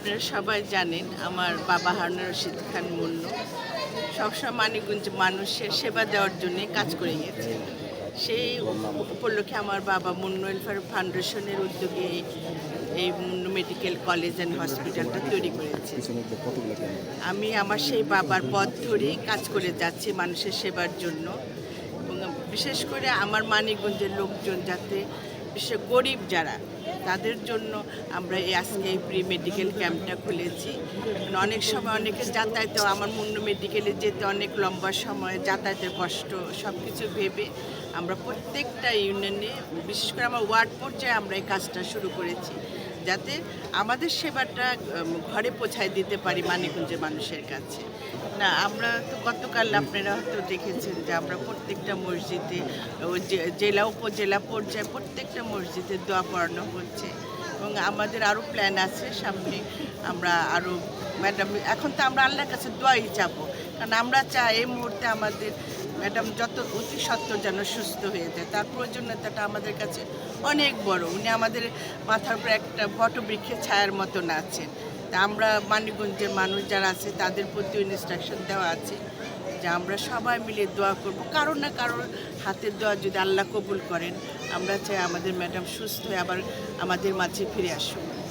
আপনারা সবাই জানেন আমার বাবা হারুন রশিদ খান মুন্নু। সবসময় মানিকগঞ্জ মানুষের সেবা দেওয়ার জন্য কাজ করে গেছে সেই উপলক্ষে আমার বাবা মুন্নু ওয়েলফেয়ার ফাউন্ডেশনের উদ্যোগে এই- মুন্নু মেডিকেল কলেজ অ্যান্ড হসপিটালটা তৈরি করেছে। আমি আমার সেই বাবার পথ ধরেই কাজ করে যাচ্ছি মানুষের সেবার জন্য। এবং বিশেষ করে আমার মানিকগঞ্জের লোকজন যাতে বিশেষ গরিব যারা, তাদের জন্য আমরা এই আজকে এই প্রি মেডিকেল ক্যাম্পটা খুলেছি। অনেক সময় অনেকে যাতায়াতে আমার মুন্ড মেডিকেলে যেতে অনেক লম্বা সময়, যাতায়াতের কষ্ট সব কিছু ভেবে আমরা প্রত্যেকটা ইউনিয়নে, বিশেষ করে আমার ওয়ার্ড পর্যায়ে আমরা এই কাজটা শুরু করেছি। যাতে আমাদের সেবাটা ঘরে পৌঁছায় দিতে পারি মানিকগঞ্জের মানুষের কাছে। না, আমরা তো গতকাল আপনারা হয়তো দেখেছেন যে আমরা প্রত্যেকটা মসজিদে জেলা, উপজেলা পর্যায়ে প্রত্যেকটা মসজিদে দোয়া পড়ানো হচ্ছে। এবং আমাদের আরও প্ল্যান আছে সামনে আমরা আরও, ম্যাডাম, এখন তো আমরা আল্লাহর কাছে দোয়াই চাবো কারণ আমরা চাই এই মুহূর্তে আমাদের ম্যাডাম যত অতি সত্ত্বর যেন সুস্থ হয়ে যায়, তার প্রয়োজনীয়তাটা আমাদের কাছে অনেক বড়। উনি আমাদের মাথার উপরে একটা বটবৃক্ষের ছায়ার মতন আছেন। তা আমরা মানিকগঞ্জের মানুষ যারা আছে, তাদের প্রতি ইনস্ট্রাকশন দেওয়া আছে যে আমরা সবাই মিলে দোয়া করব। কারও না কারোর হাতের দোয়া যদি আল্লাহ কবুল করেন, আমরা চাই আমাদের ম্যাডাম সুস্থ হয়ে আবার আমাদের মাঝে ফিরে আসুক।